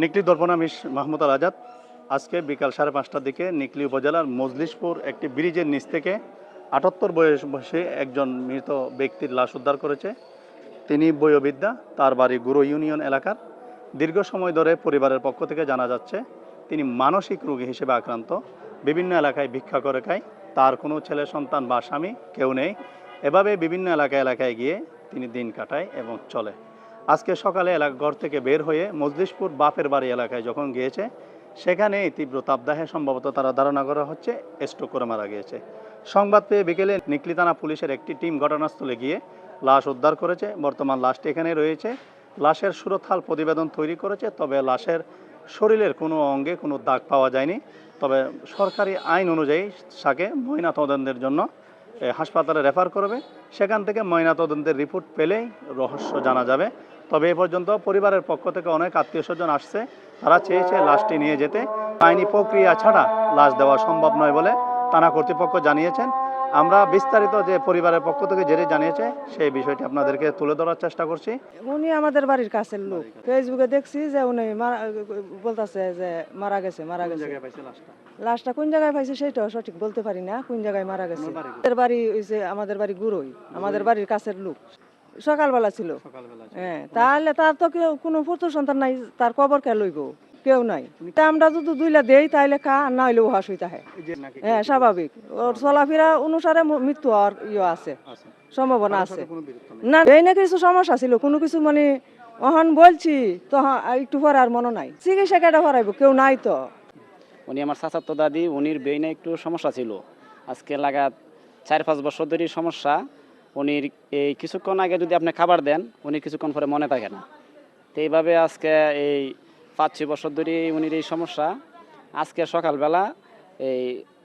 নিকলি দর্পণামিশ মাহমুদ আল আজাদ। আজকে বিকাল সাড়ে পাঁচটার দিকে নিকলি উপজেলার মজলিশপুর একটি ব্রিজের নিচ থেকে আটাত্তর বয়স বয়সে একজন মৃত ব্যক্তির লাশ উদ্ধার করেছে। তিনি বয়োবিদ্যা তার বাড়ি গুরু ইউনিয়ন এলাকার। দীর্ঘ সময় ধরে পরিবারের পক্ষ থেকে জানা যাচ্ছে, তিনি মানসিক রোগী হিসেবে আক্রান্ত। বিভিন্ন এলাকায় ভিক্ষা করে খায়, তার কোনো ছেলে, সন্তান বা স্বামী কেউ নেই। এভাবে বিভিন্ন এলাকায় এলাকায় গিয়ে তিনি দিন কাটায় এবং চলে। আজকে সকালে এলাকা ঘর থেকে বের হয়ে মজলিশপুর বাপের বাড়ি এলাকায় যখন গিয়েছে সেখানে তীব্র তাপদাহে সম্ভবত তারা ধারণা করা হচ্ছে স্ট্রোক করে মারা গিয়েছে। সংবাদ পেয়ে বিকেলে নিকলি থানা পুলিশের একটি টিম ঘটনাস্থলে গিয়ে লাশ উদ্ধার করেছে। বর্তমান লাশটি এখানে রয়েছে। লাশের সুরতহাল প্রতিবেদন তৈরি করেছে, তবে লাশের শরীরের কোনো অঙ্গে কোনো দাগ পাওয়া যায়নি। তবে সরকারি আইন অনুযায়ী তাকে ময়না তদন্তের জন্য হাসপাতালে রেফার করবে। সেখান থেকে ময়না তদন্তের রিপোর্ট পেলেই রহস্য জানা যাবে। তবে এ পর্যন্ত পরিবারের পক্ষ থেকে অনেক আত্মীয় স্বজন আসছে। তারা চেয়েছে লাশটি নিয়ে যেতে। আইনি প্রক্রিয়া ছাড়া লাশ দেওয়া সম্ভব নয় বলে থানা কর্তৃপক্ষ জানিয়েছেন। আমরা বিস্তারিত যে পরিবারের পক্ষ থেকে যেটি জানিয়েছে সেই বিষয়টি আপনাদেরকে তুলে ধরার চেষ্টা করছি। উনি আমাদের বাড়ির কাছের লোক। ফেসবুকে দেখছি যে উনি বলতেছে যে মারা গেছে মারা গেছে। লাশটা? কোন জায়গায় পাইছে সেটাও সঠিক বলতে পারি না। কোন জায়গায় মারা গেছে? আমাদের বাড়ি ওই যে আমাদের বাড়ি গুরুই। আমাদের বাড়ির কাছের লোক। সকালবেলা ছিল। হ্যাঁ তাহলে তার তো কেউ কোনো পুত্র সন্তান নাই তার কবর কে লইব? কেউ নাই। তা আমরা যদি দুইলা দেই তাইলে খা আর না হইলে উহাস হইতে হয় হ্যাঁ স্বাভাবিক। ওর চলাফেরা অনুসারে মৃত্যু হওয়ার ইয়ে আছে। সম্ভাবনা আছে। না এই না কিছু সমস্যা ছিল কোনো কিছু মানে অহন বলছি তো একটু পরে আর মনে নাই। চিকিৎসা কেটে ভরাইব কেউ নাই তো। উনি আমার চাচাতো দাদি উনির বেইনে একটু সমস্যা ছিল। আজকে লাগাত চার পাঁচ বছর ধরে সমস্যা। উনির এই কিছুক্ষণ আগে যদি আপনি খাবার দেন উনি কিছুক্ষণ পরে মনে থাকে না। তো এইভাবে আজকে এই পাঁচ ছয় বছর ধরে উনির এই সমস্যা। আজকে সকালবেলা এই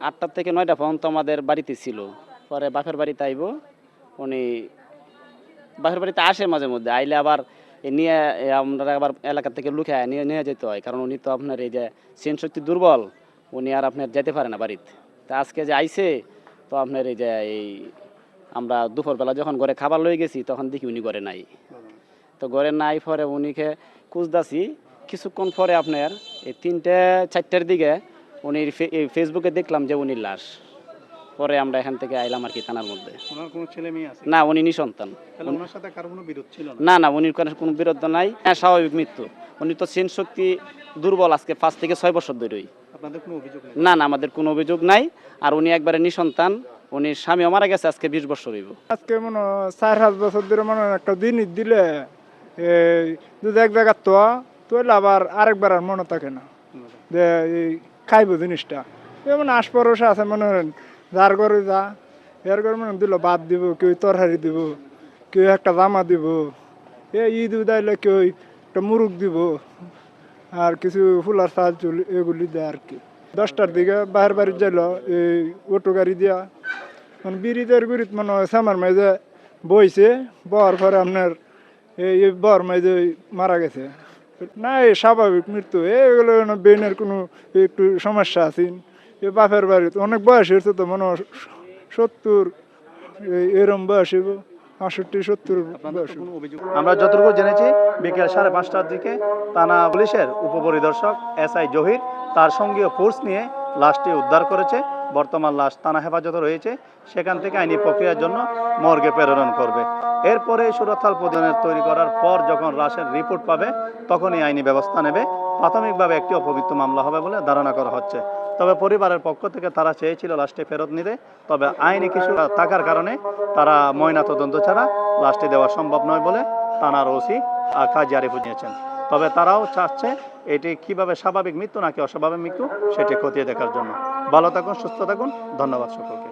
আটটার থেকে নয়টা পর্যন্ত আমাদের বাড়িতে ছিল। পরে বাপের বাড়িতে আইব, উনি বাপের বাড়িতে আসে মাঝে মধ্যে। আইলে আবার নিয়ে আমরা আবার এলাকা থেকে লুকে নিয়ে নিয়ে যেতে হয়। কারণ উনি তো আপনার এই যে সেন শক্তি দুর্বল, উনি আর আপনার যেতে পারে না বাড়িতে। তা আজকে যে আইছে, তো আপনার এই যে এই আমরা দুপুরবেলা যখন ঘরে খাবার লয়ে গেছি তখন দেখি উনি ঘরে নাই। তো ঘরে নাই পরে উনিকে খুঁজদাছি কিছুক্ষণ পরে আপনার এই তিনটে চারটের দিকে উনি ফেসবুকে দেখলাম যে উনি লাশ। পরে আমরা এখান থেকে আইলাম আর কি থানার মধ্যে। না উনি নিঃসন্তান। না? না উনির কোনো বিরোধ নাই। হ্যাঁ স্বাভাবিক মৃত্যু। উনি তো সেন শক্তি দুর্বল আজকে পাঁচ থেকে ছয় বছর ধরেই। না না আমাদের কোনো অভিযোগ নাই। আর উনি একবারে নিঃসন্তান। উনি স্বামীও মারা গেছে, আজকে বিশ বছর হইব। আজকে মনে চার পাঁচ বছর ধরে মনে একটা দিনই দিলে যদি এক জায়গার তো তৈলে আবার আরেকবার আর মনে থাকে না যে এই খাইব জিনিসটা। যেমন আশপরশ আছে, মনে করেন, যার ঘরে যা, এর ঘরে মনে দিল ভাত দিব, কেউ তরকারি দিব, কেউ একটা জামা দিব, এ ঈদ উদাইলে কেউ একটা মুরুখ দিব, আর কিছু ফুলার চুল এগুলি দেয় আর কি। দশটার দিকে বাহির বাড়ি যাইল, এই অটো গাড়ি দিয়া মানে বিরিদের গুড়িত মনে হয় সামার মাঝে বইছে, বর পরে আপনার এই বর মাঝে মারা গেছে। না, এই স্বাভাবিক মৃত্যু। এগুলো বেনের কোনো একটু সমস্যা আছে। এ বাপের বাড়িতে অনেক বয়স হয়েছে তো, মনে সত্তর এরম বয়স আষট্টি, সত্তর আমরা যতটুকু জেনেছি, বিকেল সাড়ে পাঁচটার দিকে থানা পুলিশের উপপরিদর্শক এস আই জহির তার সঙ্গীয় ফোর্স নিয়ে লাশটি উদ্ধার করেছে। বর্তমান লাশ থানা হেফাজতে রয়েছে। সেখান থেকে আইনি প্রক্রিয়ার জন্য মর্গে প্রেরণ করবে। এরপরে সুরতহাল প্রতিবেদন তৈরি করার পর যখন লাশের রিপোর্ট পাবে, তখনই আইনি ব্যবস্থা নেবে। প্রাথমিকভাবে একটি অপমৃত্যু মামলা হবে বলে ধারণা করা হচ্ছে। তবে পরিবারের পক্ষ থেকে তারা চেয়েছিল লাশটি ফেরত নিতে। তবে আইনি কিছু থাকার কারণে তারা ময়না তদন্ত ছাড়া লাশটি দেওয়া সম্ভব নয় বলে থানার ওসি কাজী আরিফ নিয়েছেন তবে তারাও চাচ্ছে এটি কীভাবে স্বাভাবিক মৃত্যু নাকি অস্বাভাবিক মৃত্যু সেটি খতিয়ে দেখার জন্য। ভালো থাকুন, সুস্থ থাকুন, ধন্যবাদ সকলকে।